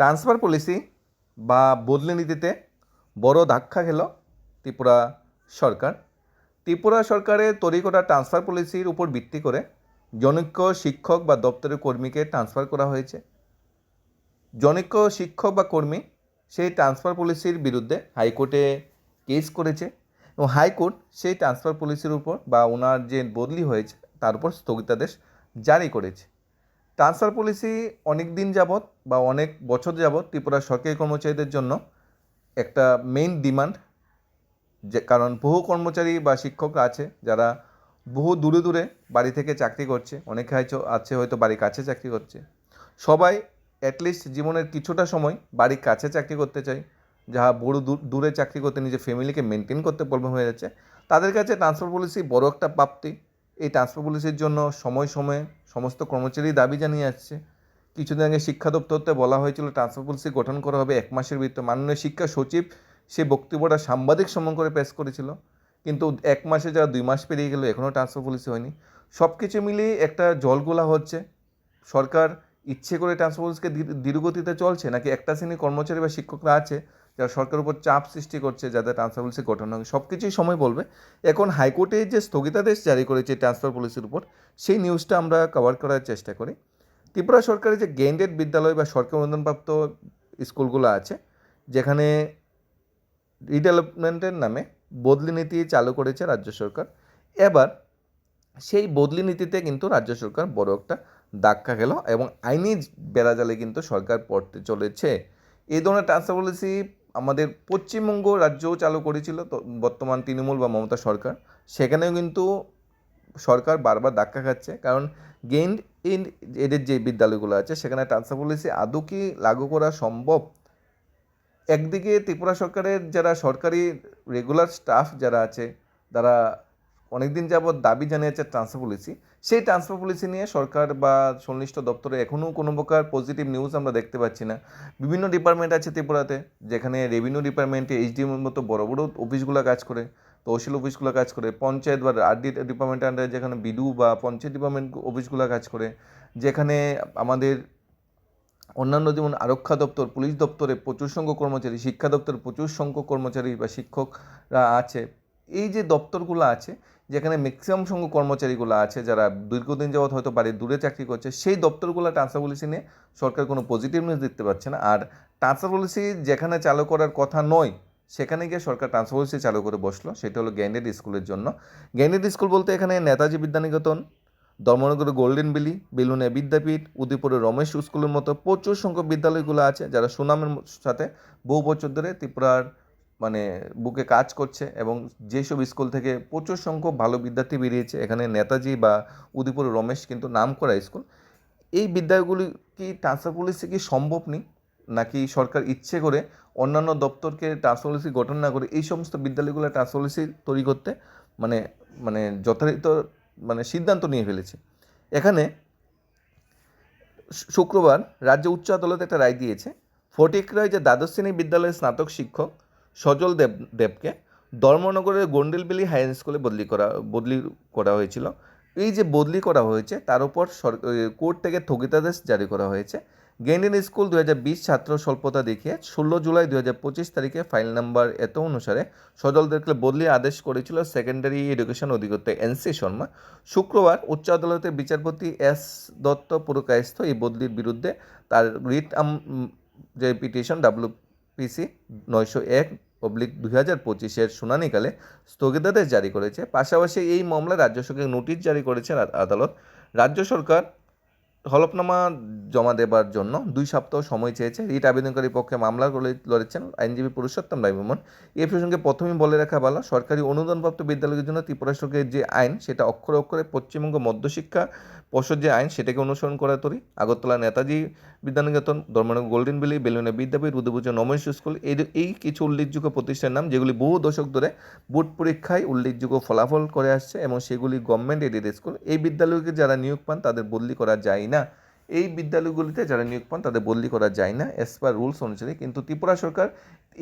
Transfer policy বা বদলি নীতিতে বড় ধাক্কা খেল ত্রিপুরা সরকার। ত্রিপুরা সরকারের তৈরি করা ট্রান্সফার পলিসির উপর ভিত্তি করে জনৈক শিক্ষক বা দপ্তরের কর্মীকে ট্রান্সফার করা হয়েছে। জনৈক শিক্ষক বা কর্মী সেই ট্রান্সফার পলিসির বিরুদ্ধে হাইকোর্টে কেস করেছে এবং হাইকোর্ট সেই ট্রান্সফার পলিসির উপর বা ওনার যে বদলি হয়েছে তার উপর স্থগিতাদেশ জারি করেছে। ট্রান্সফার পলিসি অনেক দিন যাবৎ বা অনেক বছর যাবৎ ত্রিপুরা সরকারি কর্মচারীদের জন্য একটা মেইন ডিমান্ড যে কারণ বহু কর্মচারী বা শিক্ষকরা আছে যারা বহু দূরে দূরে বাড়ি থেকে চাকরি করছে। অনেকে হয়তো আছে, হয়তো বাড়ির কাছে চাকরি করছে। সবাই অ্যাটলিস্ট জীবনের কিছুটা সময় বাড়ির কাছে চাকরি করতে চায়। যাহা বড় দূর- দূরে চাকরি করতে নিজের ফ্যামিলিকে মেনটেন করতে প্রবলেম হয়ে যাচ্ছে। তাদের কাছে ট্রান্সফার পলিসি বড় একটা প্রাপ্তি। এই ট্রান্সফার পলিসির জন্য সময় সময়ে সমস্ত কর্মচারী দাবি জানিয়ে আসছে। কিছুদিন আগে শিক্ষা দপ্তরতে বলা হয়েছিল ট্রান্সফার পলিসি গঠন করা হবে এক মাসের ভিতরে। মাননীয় শিক্ষা সচিব সে বক্তব্যটা সাংবাদিক সম্মান করে পেশ করেছিল। কিন্তু এক মাসে যারা দুই মাস পেরিয়ে গেল এখনও ট্রান্সফার পলিসি হয়নি। সব কিছু মিলিয়ে একটা জলগোলা হচ্ছে। সরকার ইচ্ছে করে ট্রান্সফার পলিসিকে ধীরগতিতে চলছে? নাকি একটা শ্রেণির কর্মচারী বা শিক্ষকরা আছে যারা সরকারের উপর চাপ সৃষ্টি করছে, যাদের ট্রান্সফার পলিসি গঠন হবে সব কিছুই সময় বলবে। এখন হাইকোর্টে যে স্থগিতাদেশ জারি করেছে ট্রান্সফার পলিসির উপর, সেই নিউজটা আমরা কভার করার চেষ্টা করি। ত্রিপুরা সরকারের যে গেন্ডেড বিদ্যালয় বা সরকার অনুদানপ্রাপ্ত স্কুলগুলো আছে, যেখানে রিডেভেলপমেন্টের নামে বদলি নীতি চালু করেছে রাজ্য সরকার, এবার সেই বদলি নীতিতে কিন্তু রাজ্য সরকার বড় একটা ধাক্কা গেল এবং আইনি বেড়াজালে কিন্তু সরকার পড়তে চলেছে। এই ধরনের ট্রান্সফার পলিসি আমাদের পশ্চিমবঙ্গ রাজ্যও চালু করেছিল তো বর্তমান তৃণমূল বা মমতা সরকার। সেখানেও কিন্তু সরকার বারবার ধাক্কা খাচ্ছে। কারণ গেইন ইন এদের যে বিদ্যালয়গুলো আছে, সেখানে ট্রান্সফার পলিসি আদৌ কি লাগু করা সম্ভব? একদিকে ত্রিপুরা সরকারের যারা সরকারি রেগুলার স্টাফ যারা আছে, তারা অনেকদিন যাবৎ দাবি জানিয়েছে ট্রান্সফার পলিসি। সেই ট্রান্সফার পলিসি নিয়ে সরকার বা সংশ্লিষ্ট দপ্তরে এখনও কোনো প্রকার পজিটিভ নিউজ আমরা দেখতে পাচ্ছি না। বিভিন্ন ডিপার্টমেন্ট আছে ত্রিপুরাতে, যেখানে রেভিনিউ ডিপার্টমেন্টে এইচডিএমের মতো বড় বড় অফিসগুলো কাজ করে, তহসিল অফিসগুলো কাজ করে, পঞ্চায়েত বা আরডি ডিপার্টমেন্টের আন্ডারে যেখানে বিডু বা পঞ্চায়েত ডিপার্টমেন্ট অফিসগুলো কাজ করে, যেখানে আমাদের অন্যান্য যেমন আরক্ষা দপ্তর, পুলিশ দপ্তরে প্রচুর সংখ্যক কর্মচারী, শিক্ষা দপ্তরে প্রচুর সংখ্যক কর্মচারী বা শিক্ষকরা আছে। এই যে দপ্তরগুলো আছে, যেখানে ম্যাক্সিমাম সংখ্যক কর্মচারীগুলো আছে, যারা দীর্ঘদিন যাবৎ হয়তো বাড়ির দূরে চাকরি করছে, সেই দপ্তরগুলো ট্রান্সফার পলিসি নিয়ে সরকার কোনো পজিটিভ নিউজ দেখতে পাচ্ছে না। আর ট্রান্সফার পলিসি যেখানে চালু করার কথা নয়, সেখানে গিয়ে সরকার ট্রান্সফার পলিসি চালু করে বসল। সেটা হলো গ্যান্ডেড স্কুলের জন্য। গ্যান্ডেড স্কুল বলতে এখানে নেতাজি বিদ্যানিকেতন ধর্মনগরের গোল্ডেন বিলি বেলুনে বিদ্যাপীঠ উদয়পুরের রমেশ স্কুলের মতো প্রচুর সংখ্যক বিদ্যালয়গুলো আছে, যারা সুনামের সাথে বহু বছর ধরে ত্রিপুরার মানে বুকে কাজ করছে এবং যেসব স্কুল থেকে প্রচুর সংখ্যক ভালো বিদ্যার্থী বেরিয়েছে, এখানে নেতাজি বা উদয়পুরের রমেশ কিন্তু নাম করা স্কুল, এই বিদ্যালয়গুলি কি ট্রান্সফার পলিসি কি সম্ভব নেই? নাকি সরকার ইচ্ছে করে অন্যান্য দপ্তরকে ট্রান্সফার পলিসি গঠন না করে এই সমস্ত বিদ্যালয়গুলো ট্রান্সফার পলিসি তৈরি করতে মানে মানে যথাযথ মানে সিদ্ধান্ত নিয়ে ফেলেছে? এখানে শুক্রবার রাজ্য উচ্চ আদালত একটা রায় দিয়েছে, ফটিকরায় যে দ্বাদশ শ্রেণি বিদ্যালয়ের স্নাতক শিক্ষক সজল দেব, দেবকে ধর্মনগরের গন্ডেলবেলি হাই স্কুলে বদলি করা বদলি করা হয়েছিল। এই যে বদলি করা হয়েছে, তার উপর কোর্ট থেকে স্থগিতাদেশ জারি করা হয়েছে। গেন্ডিন স্কুল দু হাজার বিশ ছাত্র স্বল্পতা দেখিয়ে ষোলো জুলাই দু হাজার পঁচিশ তারিখে ফাইল নাম্বার এত অনুসারে সজলদেরকে বদলি আদেশ করেছিল সেকেন্ডারি এডুকেশন অধিকর্তা এন সি শর্মা। শুক্রবার উচ্চ আদালতের বিচারপতি এস দত্ত পুরকায়স্থ এই বদলির বিরুদ্ধে তার রিট যে পিটিশন ডাব্লিউপিসি নয়শো এক পাবলিক দুই হাজার পঁচিশের শুনানিকালে স্থগিতাদেশ জারি করেছে। পাশাপাশি এই মামলায় রাজ্য সরকারকে নোটিশ জারি করেছে আদালত। রাজ্য সরকার হলফনামা জমা দেবার জন্য দুই সপ্তাহ সময় চেয়েছে। রিট আবেদনকারীর পক্ষে মামলা লড়েছেন আইনজীবী পুরুষোত্তম রায়মোহন এই প্রসঙ্গে প্রথমেই বলে রাখা ভালো, সরকারি অনুদানপ্রাপ্ত বিদ্যালয়ের জন্য ত্রিপুরা সরকারের যে আইন, সেটা অক্ষরে অক্ষরে পশ্চিমবঙ্গ মধ্যশিক্ষা পর্ষদ যে আইন সেটাকে অনুসরণ করা তরি। আগরতলা নেতাজি বিদ্যানিকেতন ধর্মনগর গোল্ডেন বিলি বেলুনে বিদ্যাপীঠ উদয়পুর নমেশ স্কুল, এই এই কিছু উল্লেখযোগ্য প্রতিষ্ঠানের নাম, যেগুলি বহু দশক ধরে বোর্ড পরীক্ষায় উল্লেখযোগ্য ফলাফল করে আসছে এবং সেগুলি গভর্নমেন্ট এডেড স্কুল। এই বিদ্যালয়কে যারা নিয়োগ পান তাদের বদলি করা যায় না। এই বিদ্যালয়গুলিতে যারা নিয়োগ পান তাদের বদলি করা যায় না অ্যাজ পার রুলস অনুসারে। কিন্তু ত্রিপুরা সরকার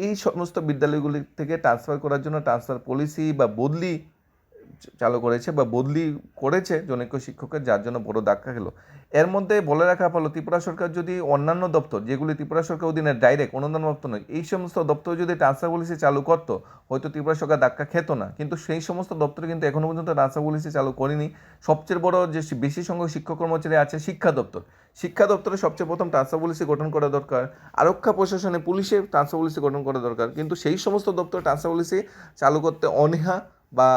এই সমস্ত বিদ্যালয়গুলি থেকে ট্রান্সফার করার জন্য ট্রান্সফার পলিসি বা বদলি চালু করেছে বা বদলি করেছে জনৈক শিক্ষকের, যার জন্য বড় ধাক্কা গেল এর মধ্যে বলে রাখা ভালো, ত্রিপুরা সরকার যদি অন্যান্য দপ্তর, যেগুলি ত্রিপুরা সরকার অধীনে ডাইরেক্ট অনুদান দপ্তর নয়, এই সমস্ত দপ্তর যদি ট্রান্সফার পলিসি চালু করতো, হয়তো ত্রিপুরা সরকার ধাক্কা খেত না। কিন্তু সেই সমস্ত দপ্তর কিন্তু এখনও পর্যন্ত ট্রান্সফার পলিসি চালু করেনি। সবচেয়ে বড় যে বেশি সংখ্যক শিক্ষক কর্মচারী আছে, শিক্ষা দপ্তর। শিক্ষা দপ্তরে সবচেয়ে প্রথম ট্রান্সফার পলিসি গঠন করা দরকার। আরক্ষা প্রশাসনে পুলিশে ট্রান্সফার পলিসি গঠন করা দরকার। কিন্তু সেই সমস্ত দপ্তর ট্রান্সফার পলিসি চালু করতে অনীহা বা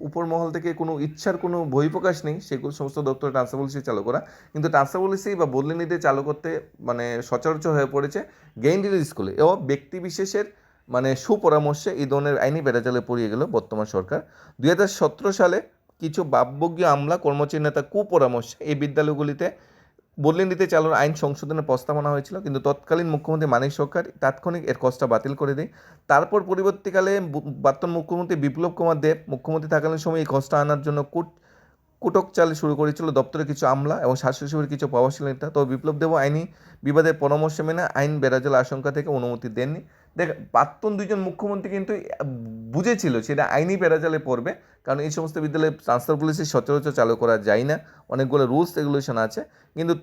উপর মহল থেকে কোনো ইচ্ছার কোনো বহিঃপ্রকাশ নেই সেগুলো সমস্ত দপ্তরে ট্রান্সফার পলিসি চালু করা কিন্তু ট্রান্সফার পলিসি বা বদলি নীতি চালু করতে মানে সচরাচর হয়ে পড়েছে গেইন্ডির স্কুলে। এবং ব্যক্তি বিশেষের মানে সুপরামর্শে এই ধরনের আইনি বেড়াজালে পড়িয়ে গেল বর্তমান সরকার। দুই হাজার সতেরো সালে কিছু বাব্যজ্ঞ আমলা কর্মচারী নেতা কুপরামর্শে এই বিদ্যালয়গুলিতে বদলি নীতি চালুর আইন সংশোধনের প্রস্তাবনা হয়েছিল, কিন্তু তৎকালীন মুখ্যমন্ত্রী মানিক সরকার তাৎক্ষণিক এর কষ্টটা বাতিল করে দেয়। তারপর পরবর্তীকালে প্রাক্তন মুখ্যমন্ত্রী বিপ্লব কুমার দেব মুখ্যমন্ত্রী থাকালীন সময় এই কষ্ট আনার জন্য কুট কুটক চাল শুরু করেছিল দপ্তরে কিছু আমলা এবং স্বাস্থ্যসেবীর কিছু প্রভাবশীল নেতা। তবে বিপ্লব দেব আইনি বিবাদের পরামর্শ মেনে আইন বেড়াজল আশঙ্কা থেকে অনুমতি দেননি। দেখ প্রাক্তন দুইজন মুখ্যমন্ত্রী কিন্তু বুঝেছিল সেটা আইনি বেড়াজালে পড়বে, কারণ এই সমস্ত বিদ্যালয়ে ট্রান্সফার পলিসি সচরাচর চালু করা যায় না। অনেকগুলো রুলস রেগুলেশন আছে, কিন্তু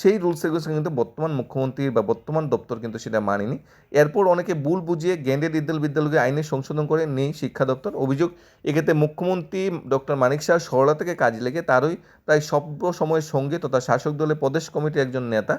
সেই রুলস রেগুলেশন কিন্তু বর্তমান মুখ্যমন্ত্রী বা বর্তমান দপ্তর কিন্তু সেটা মানেনি। এরপর অনেকে ভুল বুঝিয়ে গ্যান্ডেড বিদ্যালয় বিদ্যালয়কে আইনে সংশোধন করে নেই শিক্ষা দপ্তর। অভিযোগ, এক্ষেত্রে মুখ্যমন্ত্রী ডক্টর মানিক শাহ সরলা থেকে কাজে লেগে তারই প্রায় সব সময়ের সঙ্গে তথা শাসক দলের প্রদেশ কমিটির একজন নেতা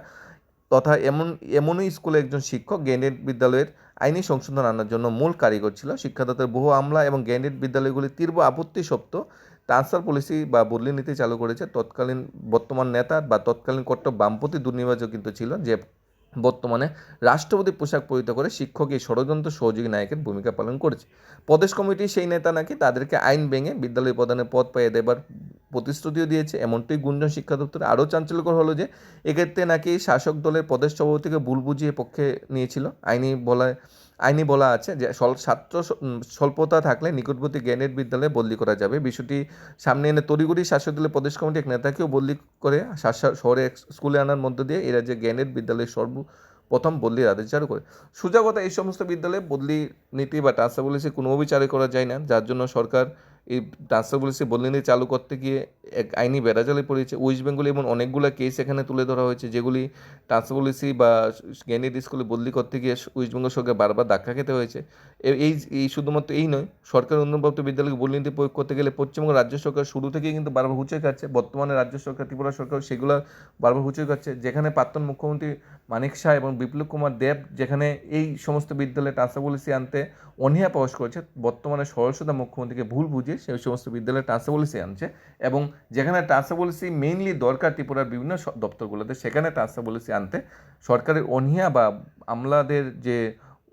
তথা এমন, এমনই স্কুলে একজন শিক্ষক গ্যান্ডেড বিদ্যালয়ের আইনি সংশোধন আনার জন্য মূল কারিগর ছিল শিক্ষাদাতার বহু আমলা এবং গ্যান্ডেড বিদ্যালয়গুলি তীব্র আপত্তি সত্ত্বেও ট্রান্সফার পলিসি বা বদলি নীতি চালু করেছে। তৎকালীন বর্তমান নেতা বা তৎকালীন কট্টর বামপন্থী দুর্নিবাচক কিন্তু ছিল যে বর্তমানে রাষ্ট্রপতি পোশাক পরিহিত করে শিক্ষক এই ষড়যন্ত্র সহযোগী নায়কের ভূমিকা পালন করেছে। প্রদেশ কমিটি সেই নেতা নাকি তাদেরকে আইন ভেঙে বিদ্যালয় প্রদানের পদ পাইয়ে দেবার প্রতিশ্রুতিও দিয়েছে। এমনটি গুঞ্জন শিক্ষা দপ্তরে আরও চাঞ্চল্যকর হলো যে, এক্ষেত্রে নাকি শাসক দলের প্রদেশ সভাপতিকে ভুল বুঝিয়ে পক্ষে নিয়েছিল। আইনি বলা আইনি বলা আছে যে ছাত্র স্বল্পতা থাকলে নিকটবর্তী গ্যানেট বিদ্যালয়ে বদলি করা যাবে। বিষয়টি সামনে এনে তড়িগুড়ি শাসক দলের প্রদেশ কমিটি এক নেতাকেও বদলি করে শহরে স্কুলে আনার মধ্য দিয়ে এরা যে গ্যানেট বিদ্যালয়ের সর্ব প্রথম বদলির আদেশ জারি করে। সোজা কথা এই সমস্ত বিদ্যালয়ে বদলি নীতি বা ট্রান্সফার পলিসি কোনোভাবেই চালু করা যায় না, যার জন্য সরকার এই ট্রান্সফার পলিসি বদলি চালু করতে গিয়ে এক আইনি বেড়াজালে পড়েছে। ওয়েস্ট বেঙ্গলে এমন অনেকগুলো কেস এখানে তুলে ধরা হয়েছে, যেগুলি ট্রান্সফার পলিসি বা গ্যানেট স্কুলে বদলি করতে গিয়ে ওয়েস্ট বেঙ্গল সরকার বারবার ধাক্কা খেতে হয়েছে। এই এই শুধুমাত্র এই নয় সরকার উন্নয়নপ্রাপ্ত বিদ্যালয়কে বদলি নীতি প্রয়োগ করতে গেলে পশ্চিমবঙ্গ রাজ্য সরকার শুরু থেকেই কিন্তু বারবার হুঁচে খাচ্ছে। বর্তমানে রাজ্য সরকার, ত্রিপুরা সরকার সেগুলো বারবার হুঁচে খাচ্ছে। যেখানে প্রাক্তন মুখ্যমন্ত্রী মানিক শাহ এবং বিপ্লব কুমার দেব যেখানে এই সমস্ত বিদ্যালয়ে ট্রান্সফার পলিসি আনতে অনীহা প্রকাশ করেছে, বর্তমানে সরস্বতা মুখ্যমন্ত্রীকে ভুল বুঝিয়ে সেই সমস্ত বিদ্যালয়ে ট্রান্সফার পলিসি আনছে এবং যেখানে ট্রান্সফার পলিসি মেইনলি দরকার ত্রিপুরার বিভিন্ন দপ্তরগুলোতে, সেখানে ট্রান্সফার পলিসি আনতে সরকারের অনীহা বা আমলাদের যে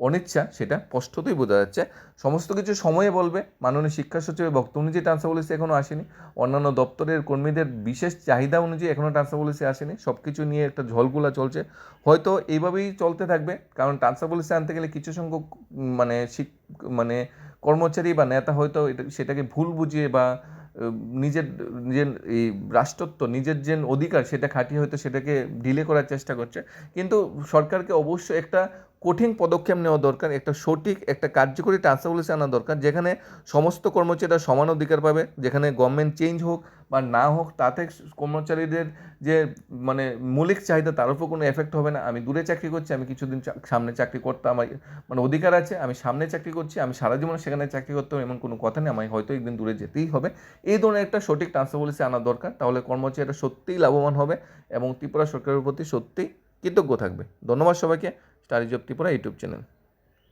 অনিচ্ছা সেটা স্পষ্টতই বোঝা যাচ্ছে। সমস্ত কিছু সময়ে বলবে। মাননীয় শিক্ষা সচিবের বক্তব্য অনুযায়ী ট্রান্সফার পলিসি এখনও আসেনি। অন্যান্য দপ্তরের কর্মীদের বিশেষ চাহিদা অনুযায়ী এখনও ট্রান্সফার পলিসি আসেনি। সব কিছু নিয়ে একটা ঝলগুলা চলছে। হয়তো এইভাবেই চলতে থাকবে। কারণ ট্রান্সফার পলিসি আনতে গেলে কিছু সংখ্যক মানে মানে কর্মচারী বা নেতা হয়তো এটা সেটাকে ভুল বুঝিয়ে বা নিজের নিজের এই রাষ্ট্রত্ব, নিজের যে অধিকার, সেটা খাটিয়ে হয়তো সেটাকে ডিলে করার চেষ্টা করছে। কিন্তু সরকারকে অবশ্যই একটা কঠিন পদক্ষেপ নেওয়া দরকার, একটা সঠিক, একটা কার্যকরী ট্রান্সফার পলিসি আনা দরকার, যেখানে সমস্ত কর্মচারীরা সমান অধিকার পাবে, যেখানে গভর্নমেন্ট চেঞ্জ হোক বা না হোক, তাতে কর্মচারীদের যে মানে মৌলিক চাহিদা, তার উপর কোনো এফেক্ট হবে না। আমি দূরে চাকরি করছি, আমি কিছুদিন সামনে চাকরি করতে আমার মানে অধিকার আছে, আমি সামনে চাকরি করছি, আমি সারা জীবন সেখানে চাকরি করতে এমন কোনো কথা নেই, আমায় হয়তো একদিন দূরে যেতেই হবে। এই ধরনের একটা সঠিক ট্রান্সফার পলিসি আনা দরকার, তাহলে কর্মচারীরা সত্যিই লাভবান হবে এবং ত্রিপুরা সরকারের প্রতি সত্যিই কৃতজ্ঞ থাকবে। ধন্যবাদ সবাইকে stories of Tripura YouTube channel.